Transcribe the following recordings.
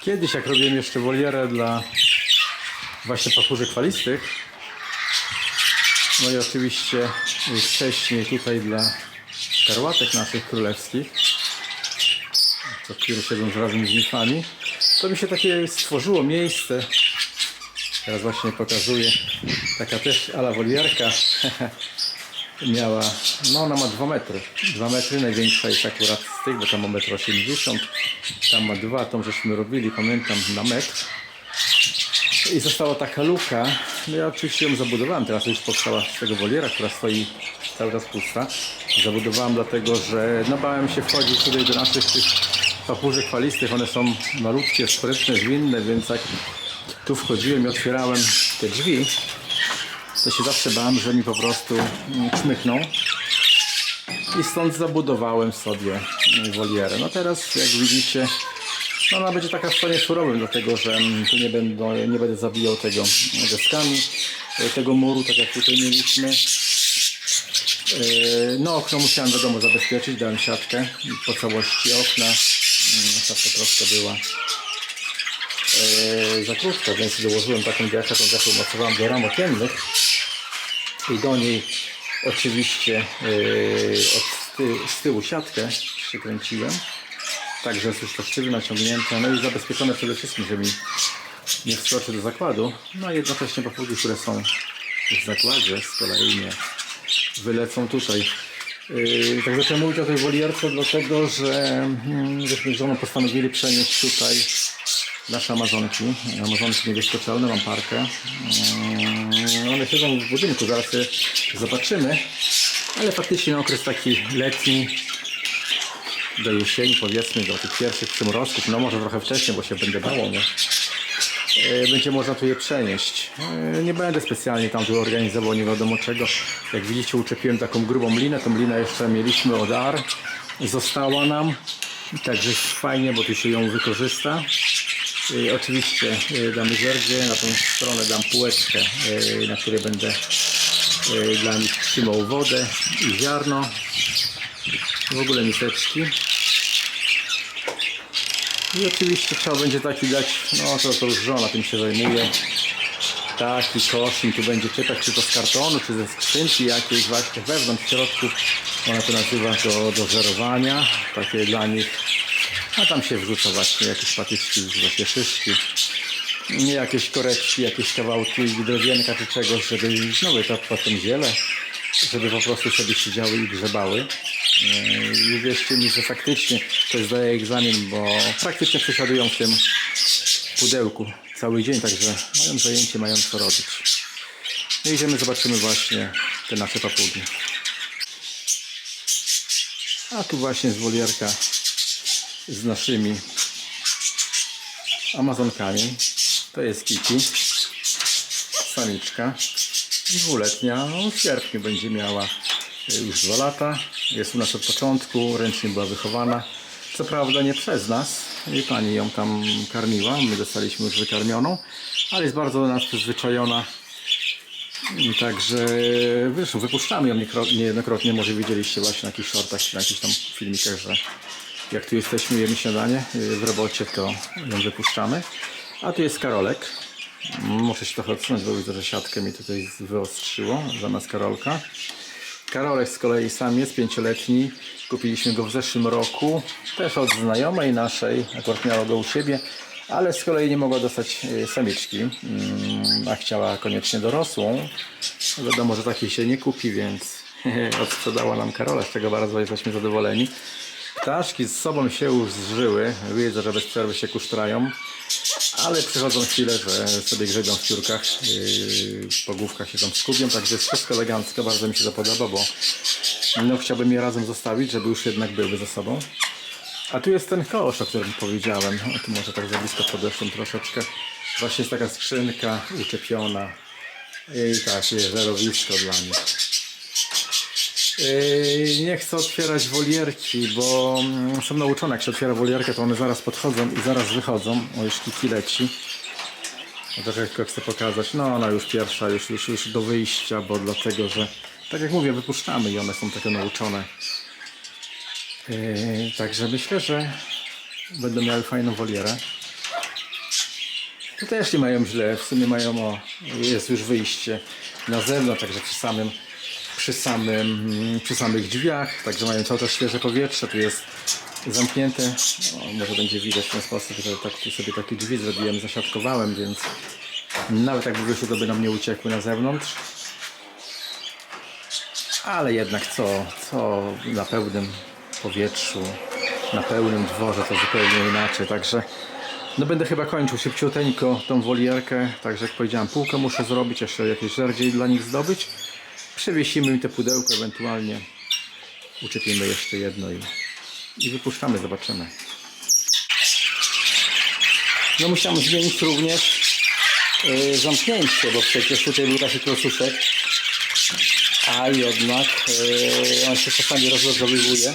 Kiedyś jak robiłem jeszcze wolierę dla właśnie papużek falistych, no i oczywiście wcześniej tutaj dla karłatek naszych królewskich, to które siedzą razem z nifami, to mi się takie stworzyło miejsce. Teraz właśnie pokazuję. Taka też ala wolierka. Miała, no ona ma 2 metry. 2 metry, największa jest akurat z tych, bo tam ma 1,80 m. Tam ma 2, tą żeśmy robili, pamiętam, na metr. I została taka luka. No ja oczywiście ją zabudowałem, teraz już powstała z tego woliera, która stoi cały czas pusta. Zabudowałem dlatego, że no bałem się wchodzić tutaj do naszych tych papużek falistych. One są malutkie, sprytne, zwinne, więc jak tu wchodziłem i otwierałem te drzwi, to się zawsze bałem, że mi po prostu mm, czmychną. I stąd zabudowałem sobie mm, wolierę. No teraz, jak widzicie, no ona będzie taka w stanie surowym, dlatego że mm, tu nie będę, nie będę zabijał tego deskami, e, tego muru, tak jak tutaj mieliśmy. E, No okno musiałem wiadomo zabezpieczyć, dałem siatkę po całości okna. Siatka troszkę była za krótka, więc dołożyłem taką diachę, tą diachę umocowałem do ram okiennych i do niej oczywiście e, od ty, z tyłu siatkę przykręciłem. Także jest to sztywno naciągnięte, no i zabezpieczone przede wszystkim, żeby nie wskoczy do zakładu. No a jednocześnie papugi, które są w zakładzie z kolei nie wylecą tutaj. Yy, tak zacząłem mówić o tej wolierce, dlatego że mm, żeśmy żoną postanowili przenieść tutaj nasze amazonki. Amazonki niebieskoczalne, mam parkę. Yy, one siedzą w budynku, zaraz je zobaczymy. Ale faktycznie na okres taki letni, do jesieni powiedzmy, do tych pierwszych przymrozków, no może trochę wcześniej, bo się będę bało, nie? E, będzie można tu je przenieść. E, Nie będę specjalnie tam tu organizował nie wiadomo czego. Jak widzicie uczepiłem taką grubą linę, tą linę jeszcze mieliśmy od AR. Została nam. Także jest fajnie, bo tu się ją wykorzysta. Oczywiście e, damy zerdzie, na tą stronę dam półeczkę, e, na której będę e, dla nich trzymał wodę i ziarno. W ogóle miseczki. I oczywiście trzeba będzie taki dać, no to, to już żona tym się zajmuje. Taki kosz tu będzie czytać, czy to z kartonu, czy ze skrzynki jakiejś właśnie wewnątrz, w środku. Ona to nazywa do, do żerowania. Takie dla nich. A tam się wrzuca właśnie jakieś patyczki, właśnie szyszki. Jakieś koreczki, jakieś kawałki drewienka czy czegoś, żeby znowu to potem ziele, żeby po prostu sobie siedziały i grzebały. Yy, I wierzcie mi, że faktycznie to zdaje egzamin, bo praktycznie przesiadują w tym pudełku cały dzień, także mają zajęcie, mają co robić. No idziemy, zobaczymy właśnie te nasze papugi. A tu właśnie jest wolierka z naszymi amazonkami. To jest Kiki, samiczka, dwuletnia, no w sierpniu będzie miała y, już dwa lata. Jest u nas od początku, ręcznie była wychowana. Co prawda nie przez nas, pani ją tam karmiła, my dostaliśmy już wykarmioną, ale jest bardzo do nas przyzwyczajona. Także zresztą wypuszczamy ją niejednokrotnie, może widzieliście właśnie na jakichś shortach na jakichś tam filmikach, że jak tu jesteśmy, jemy śniadanie y, w robocie, to ją wypuszczamy. A tu jest Karolek. Muszę się trochę odsunąć, bo widzę, że siatkę mi tutaj wyostrzyło zamiast Karolka. Karolek z kolei sam jest pięcioletni. Kupiliśmy go w zeszłym roku, też od znajomej naszej, akurat miała go u siebie, ale z kolei nie mogła dostać y, samiczki, mm, a chciała koniecznie dorosłą. Wiadomo, że takiej się nie kupi, więc odsprzedała nam Karola, z czego bardzo jesteśmy zadowoleni. Ptaszki z sobą się już zżyły, widzę, że bez przerwy się kusztrają, ale przychodzą chwile, że sobie grzebią w piórkach, yy, po główkach się tam skubią, także jest wszystko elegancko, bardzo mi się to podoba, bo no, chciałbym je razem zostawić, żeby już jednak były ze sobą. A tu jest ten kosz, o którym powiedziałem, o, tu może tak za blisko podeszłem troszeczkę. Właśnie jest taka skrzynka uczepiona i tak, jest żerowisko dla nich. Yy, nie chcę otwierać wolierki, bo mm, są nauczone, jak się otwiera wolierkę, to one zaraz podchodzą i zaraz wychodzą. O, już kiki leci. Chcę pokazać. No, ona już pierwsza, już, już, już do wyjścia, bo dlatego, że tak jak mówię, wypuszczamy i one są takie nauczone. Yy, także myślę, że będą miały fajną wolierę. Tu też nie mają źle, w sumie mają o, jest już wyjście na zewnątrz, także przy samym, przy samym, przy samych drzwiach, także mają cały czas świeże powietrze, tu jest zamknięte, o, może będzie widać w ten sposób, że tak, sobie takie drzwi zrobiłem, zasiatkowałem, więc nawet jak wyszły, to by nam nie uciekły na zewnątrz. Ale jednak co, co na pełnym powietrzu, na pełnym dworze to zupełnie inaczej, także no będę chyba kończył szybciuteńko tą wolierkę, także jak powiedziałem, półkę muszę zrobić, jeszcze jakieś żerdzie dla nich zdobyć. Przewiesimy im te pudełko, ewentualnie uczepimy jeszcze jedno i, i wypuszczamy, zobaczymy. No musiałem zmienić również yy, zamknięcie, bo przecież tutaj był taki klocuszek, a jednak yy, on się czasami rozlogowywuje,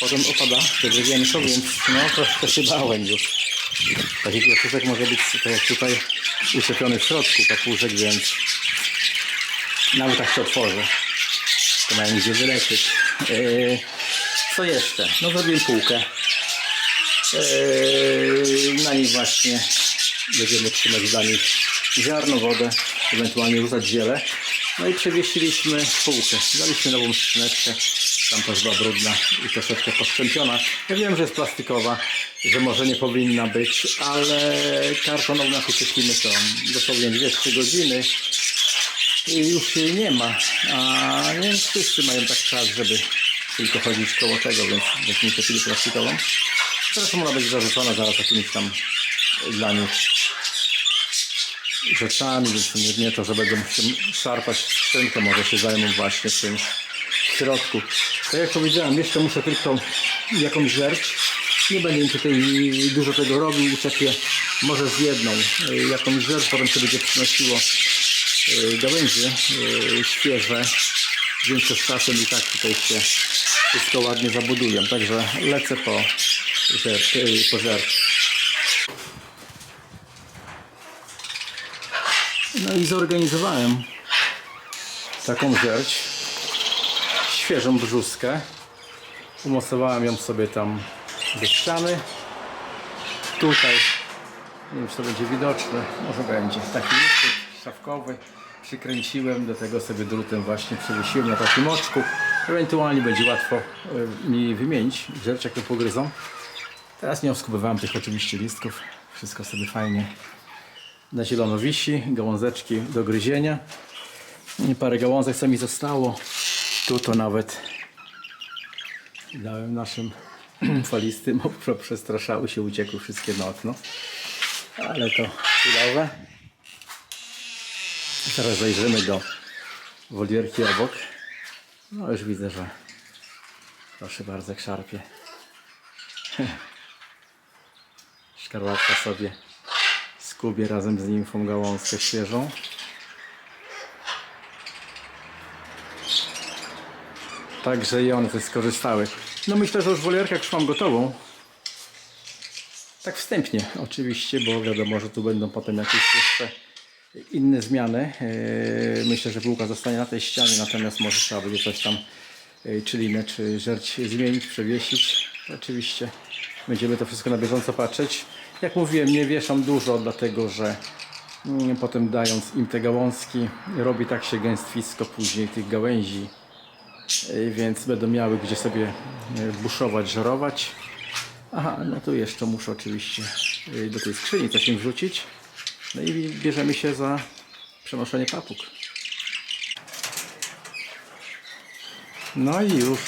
potem opada to drewienko, więc no troszkę się bałem już. Taki klocuszek może być tak jak tutaj uczepiony w środku papuszek, więc nawet jak się otworzy, to mają gdzie wylecieć. Yy, co jeszcze? No zrobiłem półkę. Yy, na niej właśnie będziemy trzymać dla nich ziarno, wodę, ewentualnie rzucać ziele. No i przewiesiliśmy półkę. Daliśmy nową skrzyneczkę. Tam też była brudna i troszeczkę postrzępiona. Ja wiem, że jest plastikowa, że może nie powinna być, ale kartonową jak uciekliśmy to dosłownie 2-3 godziny i już jej nie ma. A nie wszyscy mają tak czas, żeby tylko chodzić koło tego, więc weźmy kupili plastikową. Zresztą ona będzie zarzucona zaraz jakimiś tam dla nich rzeczami, więc nie, nie to, że będą się szarpać skrzynkę, może się zajmą właśnie tym w środku. Tak jak powiedziałem, jeszcze muszę tylko jakąś żerć. Nie będę tutaj dużo tego robił, uczepię może z jedną y, jakąś żerć, potem się będzie przynosiło gałęzie y, świeże, więc z czasem i tak tutaj się wszystko ładnie zabudują. Także lecę po żerć, y, po żerć. No i zorganizowałem taką żerć, świeżą brzuskę. Umocowałem ją sobie tam do ściany. Tutaj, nie wiem czy to będzie widoczne, może będzie taki łuszczyk szafkowy. Przykręciłem, do tego sobie drutem właśnie przewiesiłem na takim oczku. Ewentualnie będzie łatwo y, mi wymienić, żerć jak to pogryzą. Teraz nie oskubywałem tych oczywiście listków. Wszystko sobie fajnie na zielono wisi, gałązeczki do gryzienia. I parę gałązek co mi zostało. Tu to nawet dałem naszym falistym, bo przestraszały się, uciekły wszystkie na okno. Ale to chwilowe. Teraz zajrzymy do wolierki obok. No już widzę, że proszę bardzo, jak szarpie. Szkarłatka sobie skubie razem z nimfą gałązkę świeżą. Także i one też skorzystały. No myślę, że już wolierkę już mam gotową. Tak wstępnie oczywiście, bo wiadomo, że tu będą potem jakieś jeszcze inne zmiany. Yy, Myślę, że bułka zostanie na tej ścianie, natomiast może trzeba będzie coś tam, yy, czy linę, czy żerć zmienić, przewiesić. Oczywiście będziemy to wszystko na bieżąco patrzeć. Jak mówiłem, nie wieszam dużo, dlatego że mm, potem dając im te gałązki, robi tak się gęstwisko później tych gałęzi, yy, więc będą miały gdzie sobie buszować, żerować. Aha, no tu jeszcze muszę oczywiście do tej skrzyni coś im wrzucić. No i bierzemy się za przenoszenie papug. No i już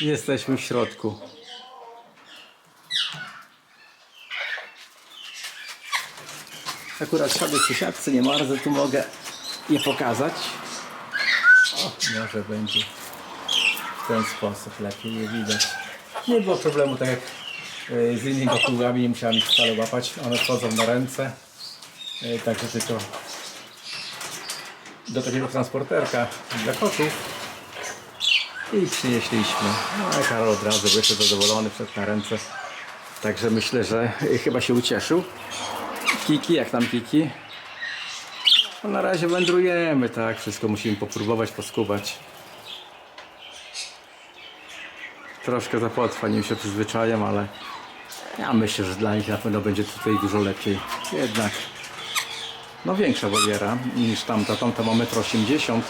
jesteśmy w środku. Akurat siadę przy siatce, nie marzę, tu mogę je pokazać. O, może będzie w ten sposób lepiej je widać. Nie było problemu, tak jak z innymi papugami, nie musiałem ich wcale łapać. One wchodzą na ręce. E, Także tylko do takiego transporterka dla kotów i przynieśliśmy. No Karol od razu wyszedł zadowolony, wszedł na ręce. Także myślę, że e, chyba się ucieszył. Kiki, jak tam Kiki? No na razie wędrujemy, tak? Wszystko musimy popróbować, poskubać. Troszkę za potrwa, nim się przyzwyczajam, ale Ja myślę, że dla nich na pewno będzie tutaj dużo lepiej. Jednak no większa woliera niż tamta. Tamta ma 1,80 m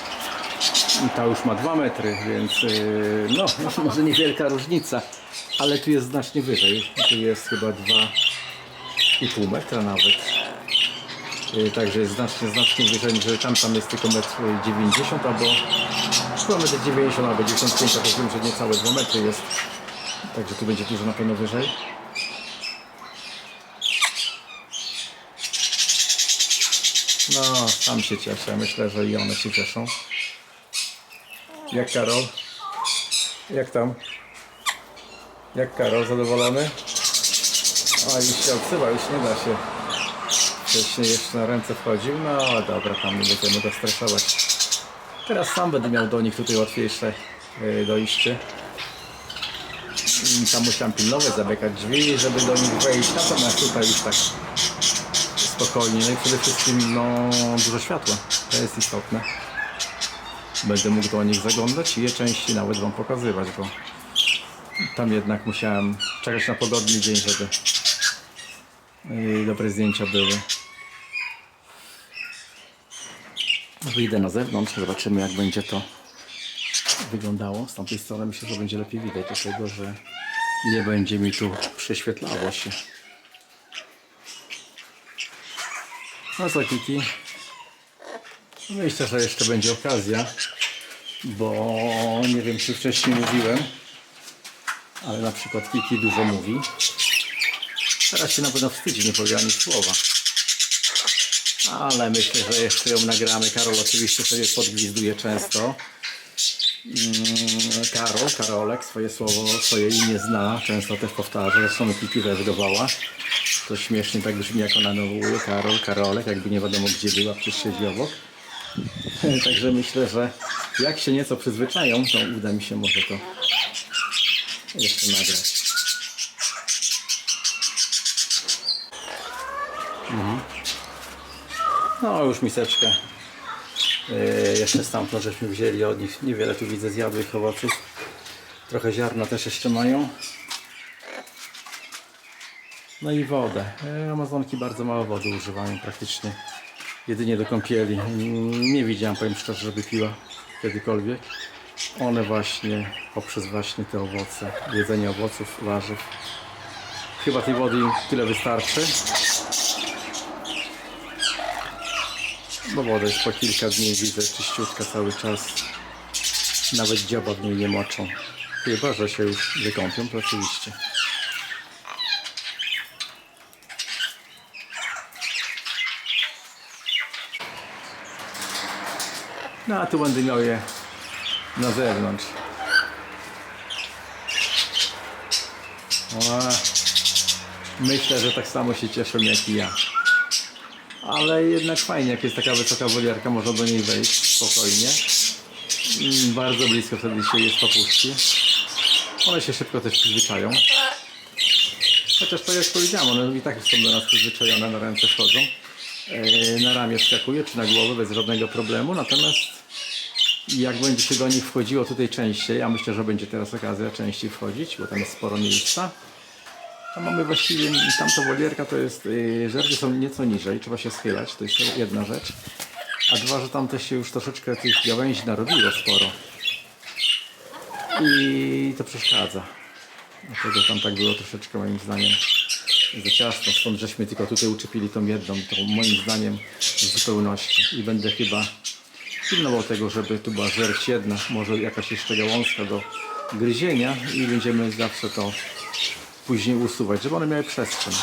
ta już ma 2 metry, więc yy, no może niewielka różnica, ale tu jest znacznie wyżej. Tu jest chyba 2,5 metra nawet. Yy, Także jest znacznie, znacznie wyżej, że tam tam jest tylko 1,90 m albo chyba 1,90 m albo 95 m, to wiem, że niecałe 2 metry jest. Także tu będzie dużo na pewno wyżej. No, sam się cieszę. Myślę, że i one się cieszą. Jak Karol? Jak tam? Jak Karol? Zadowolony? A już się odsyła, już nie da się. Wcześniej jeszcze na ręce wchodził. No dobra, tam nie będziemy go stresować. Teraz sam będę miał do nich tutaj łatwiejsze yy, dojście. Tam musiałem pilnować, zamykać drzwi, żeby do nich wejść. Natomiast tutaj już tak spokojnie. No i przede wszystkim no, dużo światła. To jest istotne. Będę mógł do nich zaglądać i je częściej nawet Wam pokazywać, bo tam jednak musiałem czekać na pogodny dzień, żeby dobre zdjęcia były. Wyjdę na zewnątrz, zobaczymy jak będzie to wyglądało. Z tamtej strony myślę, że będzie lepiej widać, dlatego że nie będzie mi tu prześwietlało się. No co Kiki? Myślę, że jeszcze będzie okazja, bo nie wiem czy wcześniej mówiłem, ale na przykład Kiki dużo mówi. Teraz się na pewno wstydzi, nie powiedziała ani słowa. Ale myślę, że jeszcze ją nagramy. Karol oczywiście sobie podgwizduje często. Mm, Karol, Karolek swoje słowo, swoje imię zna, często też powtarza, zresztą Kiki też. To śmiesznie tak brzmi jak ona nawołuje, Karol, Karolek, jakby nie wiadomo gdzie była, przecież siedzi obok. Także myślę, że jak się nieco przyzwyczają, to uda mi się może to jeszcze nagrać. Mhm. No już miseczkę. Yy, jeszcze stamtąd żeśmy wzięli od nich. Niewiele tu widzę zjadłych owoców. Trochę ziarna też jeszcze mają. No i wodę. E, Amazonki bardzo mało wody używają praktycznie. Jedynie do kąpieli. Mm, Nie widziałem, powiem szczerze, żeby piła kiedykolwiek. One właśnie poprzez właśnie te owoce, jedzenie owoców, warzyw. Chyba tej wody im tyle wystarczy. Bo woda jest po kilka dni, widzę, czyściutka cały czas. Nawet dzioba w niej nie moczą. Chyba, że się już wykąpią, to oczywiście. No a tu będę miał je na zewnątrz. O, myślę, że tak samo się cieszą jak i ja. Ale jednak fajnie, jak jest taka wysoka wolierka, można do niej wejść spokojnie. Mm, Bardzo blisko wtedy się jest papuszki. One się szybko też przyzwyczają. Chociaż tak jak powiedziałem, one i tak są do nas przyzwyczajone, na ręce wchodzą. E, Na ramię skakuje, czy na głowę bez żadnego problemu. Natomiast jak będzie się do nich wchodziło tutaj częściej, a myślę, że będzie teraz okazja częściej wchodzić, bo tam jest sporo miejsca. Tam mamy właściwie, tamta wolierka to jest, yy, żerki są nieco niżej, trzeba się schylać, to jest jedna rzecz. A dwa, że tam też się już troszeczkę tych gałęzi narobiło sporo. I to przeszkadza. Dlatego tam tak było troszeczkę moim zdaniem za ciasno, stąd żeśmy tylko tutaj uczepili tą jedną, tą moim zdaniem w zupełności. I będę chyba pilnował tego, żeby tu była żerć jedna, może jakaś jeszcze gałązka do gryzienia i będziemy zawsze to później usuwać, żeby one miały przestrzeń.